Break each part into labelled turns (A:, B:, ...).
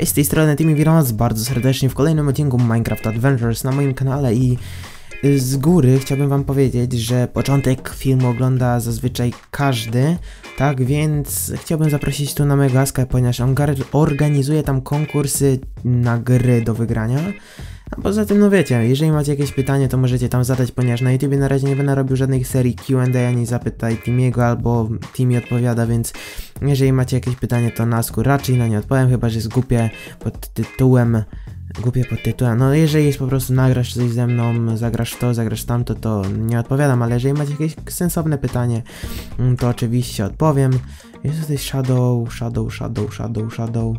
A: Cześć, z tej strony Timmy witam was bardzo serdecznie w kolejnym odcinku Minecraft Adventures na moim kanale i y, z góry chciałbym wam powiedzieć, że początek filmu ogląda zazwyczaj każdy, tak więc chciałbym zaprosić tu na Megaskę, ponieważ on organizuje tam konkursy na gry do wygrania. A poza tym, no wiecie, jeżeli macie jakieś pytanie, to możecie tam zadać, ponieważ na YouTubie na razie nie będę robił żadnej serii Q&A ani zapytaj Timiego albo Timmy odpowiada, więc jeżeli macie jakieś pytanie, to na skór raczej na nie odpowiem, chyba że jest głupie pod tytułem. Głupie pod tytułem. No, jeżeli jest po prostu nagrasz coś ze mną, zagrasz to, zagrasz tamto, to nie odpowiadam, ale jeżeli macie jakieś sensowne pytanie, to oczywiście odpowiem. Jest tutaj Shadow, Shadow, Shadow, Shadow, Shadow.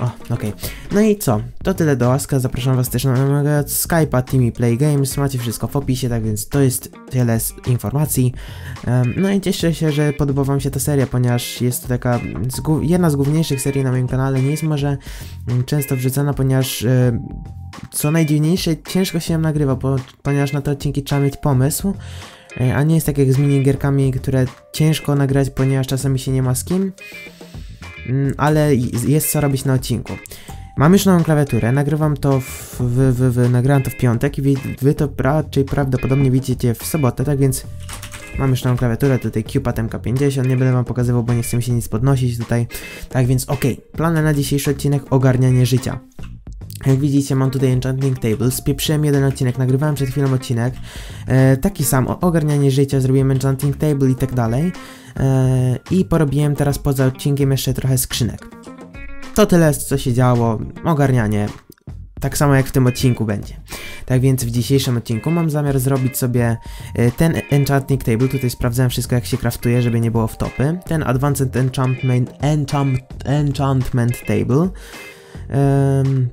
A: O, okej. No i co? To tyle do łaska. Zapraszam was też na mojego Skype'a Timmy Play Games. Macie wszystko w opisie, tak więc to jest tyle z informacji. Em, no i cieszę się, że podoba wam się ta seria, ponieważ jest to taka z jedna z główniejszych serii na moim kanale. Nie jest może mm, często wrzucana, ponieważ e, co najdziwniejsze, ciężko się ją nagrywa, ponieważ na te odcinki trzeba mieć pomysł. e, A nie jest tak jak z minigierkami, które ciężko nagrać, ponieważ czasami się nie ma z kim. Mm, ale jest co robić na odcinku. Mam już nową klawiaturę, nagrywam to w, w, w, w to w piątek i wy, wy to raczej prawdopodobnie widzicie w sobotę, tak więc mam już nową klawiaturę, tutaj Cupid MK50, nie będę wam pokazywał, bo nie chcę się nic podnosić tutaj, tak więc okej, plany na dzisiejszy odcinek, ogarnianie życia. Jak widzicie, mam tutaj Enchanting Table. Spieprzyłem jeden odcinek, nagrywałem przed chwilą odcinek. E, taki sam, o ogarnianie życia, zrobiłem Enchanting Table i tak dalej. E, I porobiłem teraz poza odcinkiem jeszcze trochę skrzynek. To tyle, co się działo. Ogarnianie. Tak samo jak w tym odcinku będzie. Tak więc w dzisiejszym odcinku mam zamiar zrobić sobie e, ten Enchanting Table. Tutaj sprawdzałem wszystko jak się kraftuje, żeby nie było w topy. Ten Advanced Enchantment, enchant, enchantment Table. Em,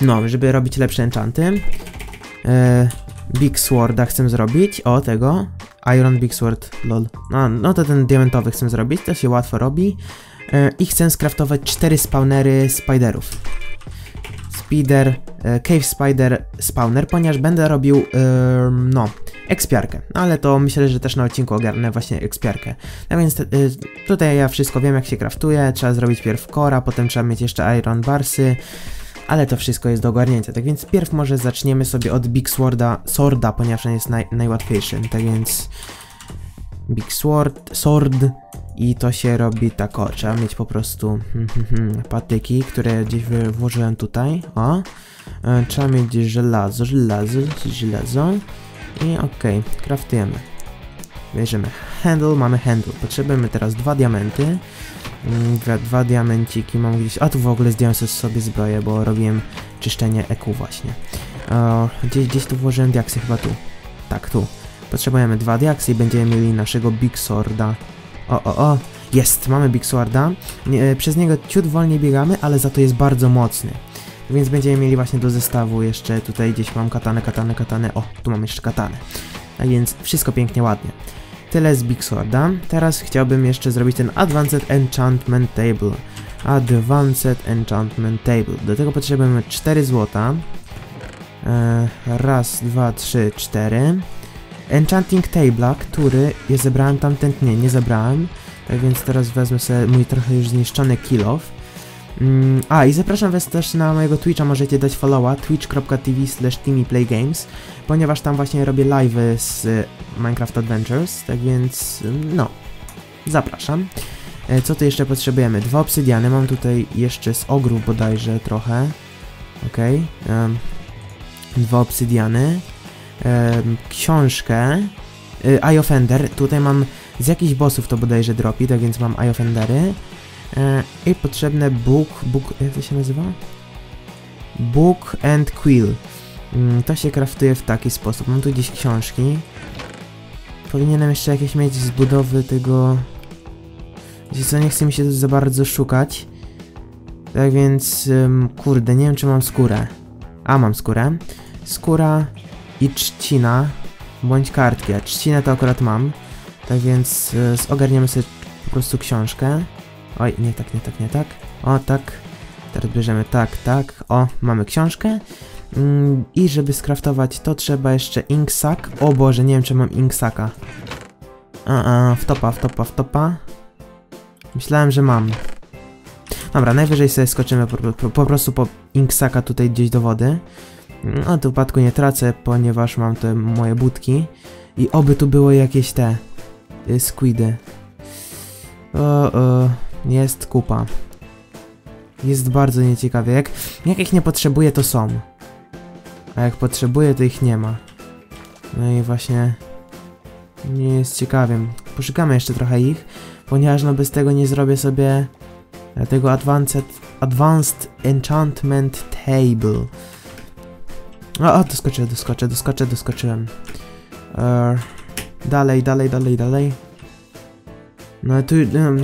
A: no, żeby robić lepsze enchanty. E, Big Sworda chcę zrobić. O, tego. Iron Big Sword, lol. No, no to ten diamentowy chcę zrobić, to się łatwo robi. E, I chcę skraftować cztery spawnery spiderów. Spider, e, Cave Spider Spawner, ponieważ będę robił, e, no, ekspiarkę. Ale to myślę, że też na odcinku ogarnę właśnie ekspiarkę. No więc e, tutaj ja wszystko wiem, jak się kraftuje. Trzeba zrobić pierw kora, potem trzeba mieć jeszcze Iron Barsy ale to wszystko jest do ogarnięcia. Tak więc pierw może zaczniemy sobie od Big Sworda, Sworda, ponieważ on jest naj, najłatwiejszy. Tak więc Big Sword, Sword i to się robi tak o, trzeba mieć po prostu hmm, hmm, hmm, patyki, które gdzieś włożyłem tutaj, o. E, trzeba mieć żelazo, żelazo, żelazo i okej, kraftujemy. Bierzemy handle, mamy handle. Potrzebujemy teraz dwa diamenty. Mm, Dwa, dwa diamenciki mam gdzieś. A tu w ogóle zdjąłem sobie- zbroję, bo robiłem czyszczenie EQ właśnie. E, gdzieś, gdzieś tu włożyłem diaksy, chyba tu. Tak, tu. Potrzebujemy dwa diaksy i będziemy mieli naszego Big Sworda. O, o, o. Jest, mamy Big Sworda. E, przez niego ciut wolniej biegamy, ale za to jest bardzo mocny. Więc będziemy mieli właśnie do zestawu jeszcze tutaj gdzieś mam katanę, katanę, katanę. O, tu mam jeszcze katanę. A więc wszystko pięknie, ładnie. Tyle z Big Sworda. Teraz chciałbym jeszcze zrobić ten Advanced Enchantment Table. Advanced Enchantment Table. Do tego potrzebujemy 4 złota. E, raz, dwa, trzy, cztery. Enchanting Table'a, który ja zebrałem tamten, nie, nie zebrałem. Tak więc teraz wezmę sobie mój trochę już zniszczony kill off. Mm, a i zapraszam was też na mojego Twitcha, możecie dać followa twitch.tv slash timmyplaygames ponieważ tam właśnie robię live'y z Minecraft Adventures, tak więc y, no, zapraszam. E, Co tu jeszcze potrzebujemy? Dwa obsydiany, mam tutaj jeszcze z ogrów bodajże trochę. Okej. em, dwa obsydiany. Książkę. Y, Eye of Ender. Tutaj mam z jakichś bossów to bodajże dropi, tak więc mam Eye of Endery. E, I potrzebne book, book, jak to się nazywa? Book and Quill. Mm, To się kraftuje w taki sposób. Mam tu gdzieś książki. Powinienem jeszcze jakieś mieć z budowy tego... Co, nie chce mi się tu za bardzo szukać. Tak więc, ym, kurde, nie wiem czy mam skórę. A, mam skórę. Skóra i trzcina, bądź kartki. A trzcinę to akurat mam. Tak więc y, sobie po prostu książkę. Oj, nie tak, nie tak, nie tak. O, tak. Teraz bierzemy tak, tak. O, mamy książkę. Mm, I żeby skraftować to trzeba jeszcze inksack. O Boże, nie wiem czy mam inksaka. A, a, wtopa, wtopa, wtopa. Myślałem, że mam. Dobra, najwyżej sobie skoczymy po, po, po prostu po Inksaka tutaj gdzieś do wody. No, w tym wypadku nie tracę, ponieważ mam te moje budki. I oby tu było jakieś te y, squidy. O, o, jest kupa. Jest bardzo nieciekawie. Jak, jak ich nie potrzebuję, to są. A jak potrzebuję, to ich nie ma. No i właśnie... Nie jest ciekawie. Poszukamy jeszcze trochę ich, ponieważ no bez tego nie zrobię sobie e, tego Advanced, advanced Enchantment Table. O, o, doskoczę, doskoczę, doskoczę, doskoczyłem. Eee, dalej, dalej, dalej, dalej. No tu,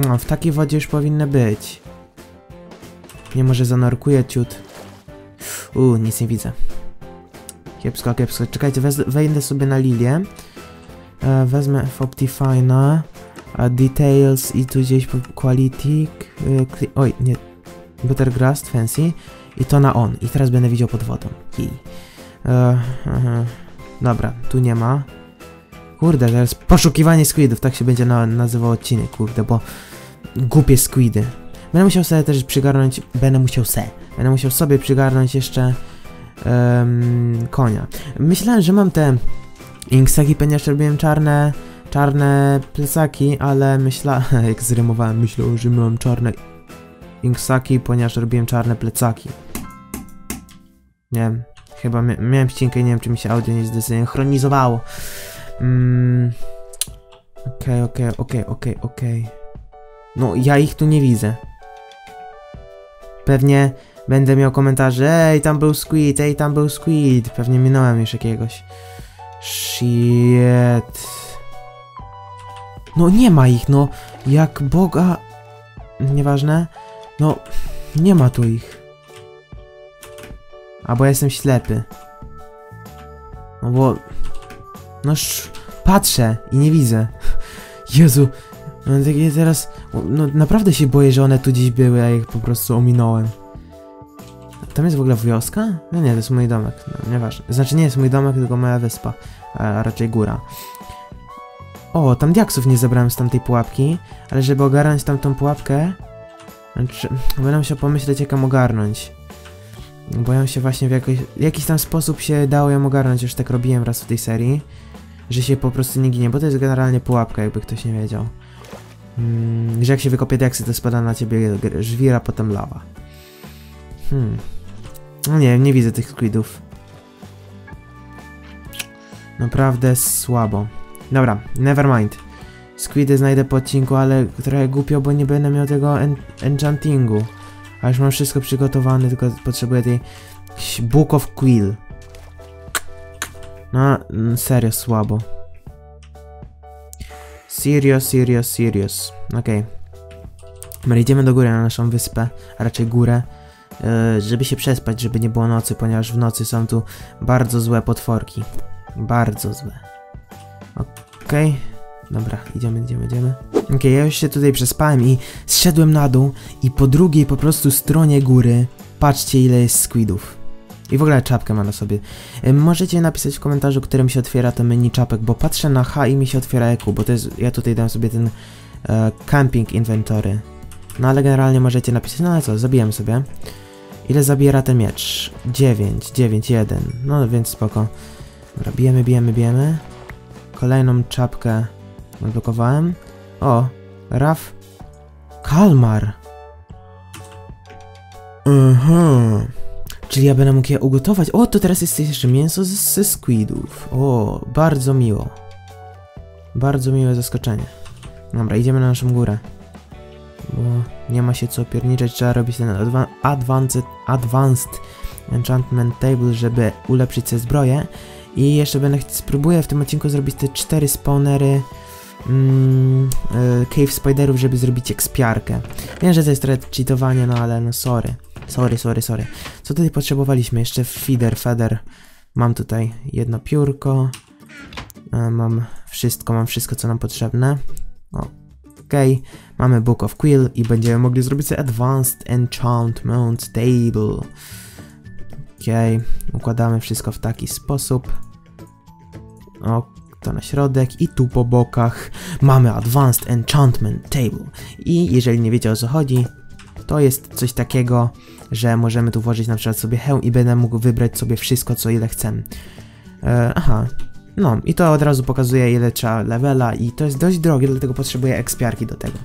A: no, w takiej wodzie już powinny być. Nie może zanurkuję ciut. Uuu, nic nie widzę. Kiepsko, kiepsko. Czekajcie, wez, wejdę sobie na lilię. E, wezmę Optifine'a. A details i tu gdzieś quality. E, oj, nie. Buttergrass, fancy. I to na on. I teraz będę widział pod wodą. Jej. E. Dobra, tu nie ma. Kurde, teraz poszukiwanie squidów, tak się będzie na, nazywał odcinek, kurde, bo głupie squidy. Będę musiał sobie też przygarnąć, będę musiał se, będę musiał sobie przygarnąć jeszcze um, konia. Myślałem, że mam te inksaki, ponieważ robiłem czarne, czarne plecaki, ale myślałem, jak zrymowałem, myślałem, że mam czarne inksaki, ponieważ robiłem czarne plecaki. Nie wiem, chyba mia miałem ścinkę i nie wiem, czy mi się audio nie zdesynchronizowało. Mm. Okej, okej, okej, okej, okej. No, ja ich tu nie widzę. Pewnie będę miał komentarze, ej, tam był squid, ej, tam był squid. Pewnie minąłem już jakiegoś. Shit. No, nie ma ich, no. Jak Boga... Nieważne. No, nie ma tu ich. Albo ja jestem ślepy. No bo... No sz... patrzę i nie widzę. Jezu, no tak ja teraz... No naprawdę się boję, że one tu gdzieś były, a ich po prostu ominąłem. Tam jest w ogóle wioska? No nie, to jest mój domek, no nieważne. Znaczy nie jest mój domek, tylko moja wyspa, a raczej góra. O, tam diaksów nie zebrałem z tamtej pułapki, ale żeby ogarnąć tamtą pułapkę... Znaczy, będę musiał pomyśleć jak ją ogarnąć. Boję się właśnie w jakiś, tam sposób się dało ją ogarnąć, już tak robiłem raz w tej serii. Że się po prostu nie ginie, bo to jest generalnie pułapka, jakby ktoś nie wiedział. Mm, że jak się wykopie diaksy, to spada na ciebie żwira, potem lawa. Hmm. No nie nie widzę tych squidów. Naprawdę słabo. Dobra, never mind. Squidy znajdę po odcinku, ale trochę głupio, bo nie będę miał tego en enchantingu. A już mam wszystko przygotowane, tylko potrzebuję tej Book of Quill. No, serio słabo. Serious, serious, serious. Okej. Okay. idziemy do góry na naszą wyspę, a raczej górę, yy, żeby się przespać, żeby nie było nocy, ponieważ w nocy są tu bardzo złe potworki. Bardzo złe. Okej. Okay. Dobra, idziemy, idziemy, idziemy. Okej, okay, ja już się tutaj przespałem i zszedłem na dół i po drugiej po prostu stronie góry patrzcie ile jest squidów. I w ogóle czapkę ma na sobie. Możecie napisać w komentarzu, którym się otwiera to menu czapek, bo patrzę na H i mi się otwiera EQ, bo to jest, ja tutaj dam sobie ten e, camping inventory. No ale generalnie możecie napisać, no ale co, zabijam sobie. Ile zabiera ten miecz? 9, 9, 1. No więc spoko. Dobra, bijemy, bijemy, bijemy. Kolejną czapkę odblokowałem. O, Raf. Kalmar. Mhm. Czyli ja będę mógł je ugotować. O, to teraz jest jeszcze mięso ze squidów. O, bardzo miło. Bardzo miłe zaskoczenie. Dobra, idziemy na naszą górę. Bo nie ma się co pierniczeć, trzeba robić ten adva advanced, advanced enchantment table, żeby ulepszyć sobie zbroję. I jeszcze będę spróbuję w tym odcinku zrobić te cztery spawnery mm, e, cave spiderów, żeby zrobić ekspiarkę. Wiem, że to jest trochę cheatowanie, no ale no sorry. Sorry, sorry, sorry. Co tutaj potrzebowaliśmy? Jeszcze feeder, feather. Mam tutaj jedno piórko. E, mam wszystko, mam wszystko, co nam potrzebne. Okej, okay. mamy Book of Quill i będziemy mogli zrobić sobie Advanced Enchantment Table. Okej, okay. układamy wszystko w taki sposób. O, to na środek i tu po bokach mamy Advanced Enchantment Table. I jeżeli nie wiecie o co chodzi, To jest coś takiego, że możemy tu włożyć na przykład sobie hełm i będę mógł wybrać sobie wszystko, co ile chcę. E, aha, no i to od razu pokazuje ile trzeba levela i to jest dość drogie, dlatego potrzebuję ekspiarki do tego.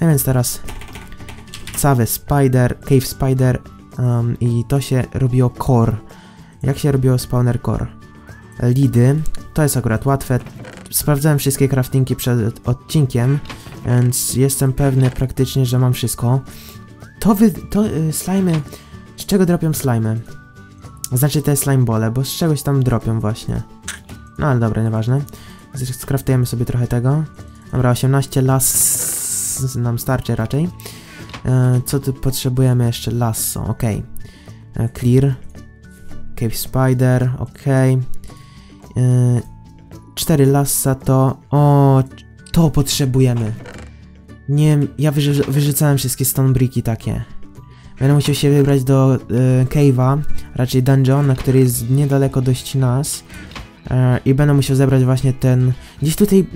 A: No więc teraz cały spider, cave spider um, i to się robiło core. Jak się robiło spawner core? Lidy, to jest akurat łatwe. Sprawdzałem wszystkie craftingi przed odcinkiem, więc jestem pewny praktycznie, że mam wszystko. To wy, to y, slimy, z czego dropią slimy? Znaczy te slime bole, bo z czegoś tam dropią właśnie. No ale dobra, nieważne. Skraftujemy sobie trochę tego. Dobra, 18 las nam starczy raczej. E, co tu potrzebujemy jeszcze? Lasso, ok. E, clear. Cave spider, ok. E, 4 lassa to... O, to potrzebujemy. Nie ja wyrzu wyrzucałem wszystkie stone bricki takie. Będę musiał się wybrać do y, cave'a, raczej dungeon, który jest niedaleko dość nas. E, I będę musiał zebrać właśnie ten... Gdzieś tutaj...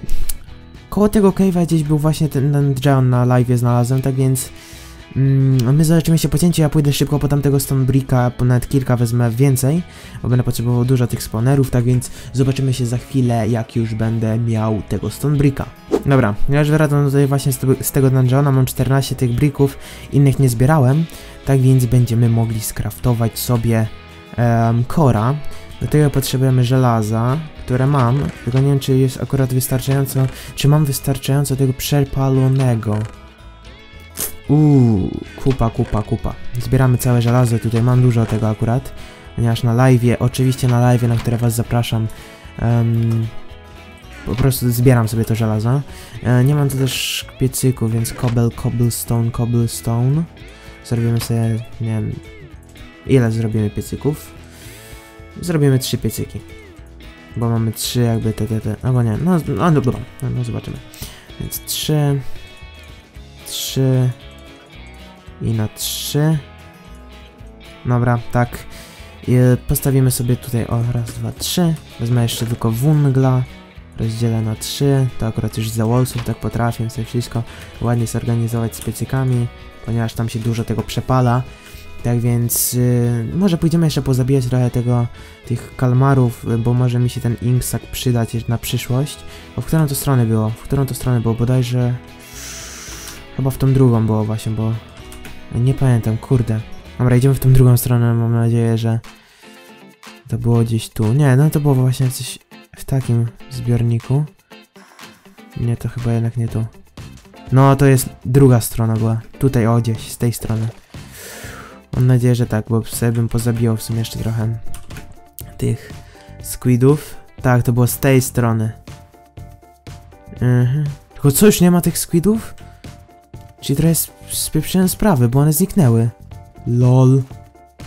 A: Koło tego cave'a gdzieś był właśnie ten, John na live znalazłem, tak więc... Mm, my zobaczymy się po cięciu, ja pójdę szybko po tamtego stone bricka, nawet kilka wezmę więcej, bo będę potrzebował dużo tych spawnerów, tak więc zobaczymy się za chwilę, jak już będę miał tego stone bricka. Dobra, ja już wracam tutaj właśnie z, z tego dungeona, mam 14 tych bricków, innych nie zbierałem, tak więc będziemy mogli skraftować sobie um, kora. Do tego potrzebujemy żelaza, które mam, tylko nie wiem czy jest akurat wystarczająco, czy mam wystarczająco tego przepalonego. Uuu, kupa, kupa, kupa. Zbieramy całe żelazo, tutaj mam dużo tego akurat, ponieważ na live, oczywiście na live, na które was zapraszam, um, po prostu zbieram sobie to żelazo. E, nie mam tu też piecyku, więc cobble, cobblestone, cobblestone. Zrobimy sobie, nie wiem, ile zrobimy piecyków. Zrobimy trzy piecyki. Bo mamy trzy jakby te, te, te, albo nie, no, no dobra, no, no zobaczymy. Więc trzy, trzy i na trzy. Dobra, tak. Postawimy sobie tutaj, o, raz, dwa, trzy. Wezmę jeszcze tylko wungla. Rozdzielę na trzy. To akurat już za wallsów tak potrafię sobie wszystko ładnie zorganizować z piecykami, ponieważ tam się dużo tego przepala. Tak więc yy, może pójdziemy jeszcze pozabijać trochę tego, tych kalmarów, bo może mi się ten inksak przydać na przyszłość. Bo w którą to stronę było? W którą to stronę było? Bodajże... Chyba w tą drugą było właśnie, bo... Nie pamiętam, kurde. Dobra, idziemy w tą drugą stronę, mam nadzieję, że... To było gdzieś tu. Nie, no to było właśnie coś w takim zbiorniku. Nie, to chyba jednak nie tu. No, to jest druga strona była. Tutaj, o, gdzieś, z tej strony. Mam nadzieję, że tak, bo sobie bym pozabijał w sumie jeszcze trochę tych squidów. Tak, to było z tej strony. Mhm. Tylko co, już nie ma tych squidów? Czyli trochę spieprzyłem sprawy, bo one zniknęły. LOL.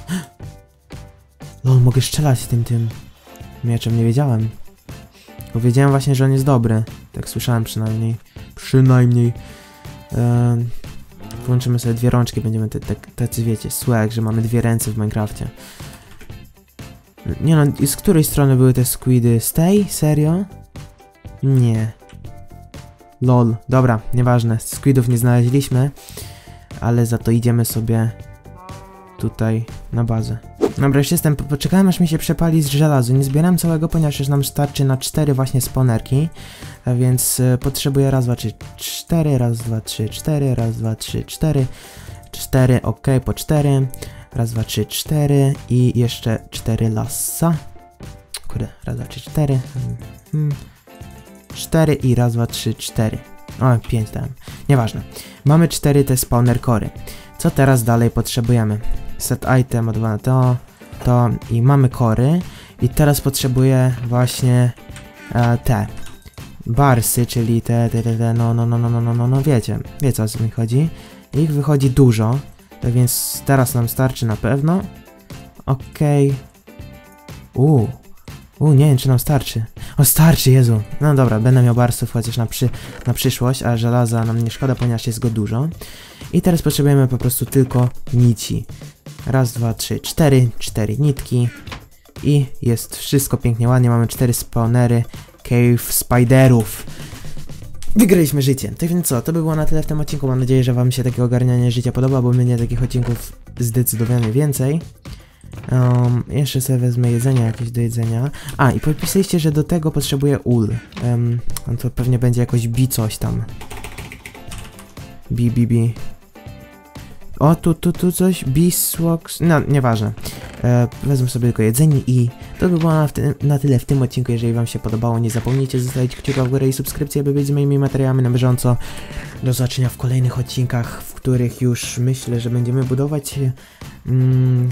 A: LOL, mogę strzelać tym, tym mieczem, nie wiedziałem. Bo wiedziałem właśnie, że on jest dobry. Tak słyszałem przynajmniej. Przynajmniej. Eee, włączymy sobie dwie rączki, będziemy tacy wiecie, swag, że mamy dwie ręce w Minecrafcie. Nie no, z której strony były te squidy? Z tej? Serio? Nie. Lol, dobra, nieważne, squidów nie znaleźliśmy, ale za to idziemy sobie tutaj na bazę. Dobra, już jestem, poczekałem aż mi się przepali z żelazu, nie zbieram całego, ponieważ już nam starczy na cztery właśnie spawnerki, więc y, potrzebuję raz, dwa, trzy, cztery, raz, dwa, trzy, cztery, raz, dwa, trzy, cztery, cztery, ok, po cztery, raz, dwa, trzy, cztery i jeszcze cztery lasa. Kurde, raz, dwa, trzy, cztery, hmm. Cztery i raz, dwa, trzy, cztery. O, pięć dałem. Nieważne. Mamy cztery te spawner cory. Co teraz dalej potrzebujemy? Set item, odwala to, to i mamy kory. I teraz potrzebuję właśnie e, te barsy, czyli te, te, te, te no, no, no, no, no, no, no, no, wiecie, wiecie o co mi chodzi. Ich wychodzi dużo, tak więc teraz nam starczy na pewno. Okej. Okay. Uuu. Uuu, nie wiem czy nam starczy. O, starczy, Jezu. No dobra, będę miał barsów chociaż na, przy, na przyszłość, a żelaza nam nie szkoda, ponieważ jest go dużo. I teraz potrzebujemy po prostu tylko nici. Raz, dwa, trzy, cztery. Cztery nitki. I jest wszystko pięknie, ładnie. Mamy cztery spawnery cave spiderów. wygraliśmy życie. Tak więc co, to by było na tyle w tym odcinku. Mam nadzieję, że wam się takie ogarnianie życia podoba, bo mnie takich odcinków zdecydowanie więcej. Um, jeszcze sobie wezmę jedzenie jakieś do jedzenia. A, i podpisaliście, że do tego potrzebuję ul. Um, to pewnie będzie jakoś bi coś tam. Bi, bi, bi. O, tu, tu, tu coś. Biswax. No, nieważne. E, wezmę sobie tylko jedzenie i to by było na, na tyle w tym odcinku. Jeżeli Wam się podobało, nie zapomnijcie zostawić kciuka w górę i subskrypcję, by być z moimi materiałami na bieżąco. Do zobaczenia w kolejnych odcinkach, w których już myślę, że będziemy budować mm,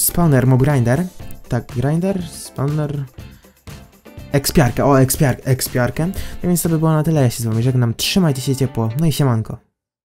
A: spawner mob grinder. Tak, grinder, spawner. Ekspiarkę, o ekspiar, ekspiarkę. Tak więc to by było na tyle. Ja się z Wami żegnam. Trzymajcie się ciepło. No i siemanko.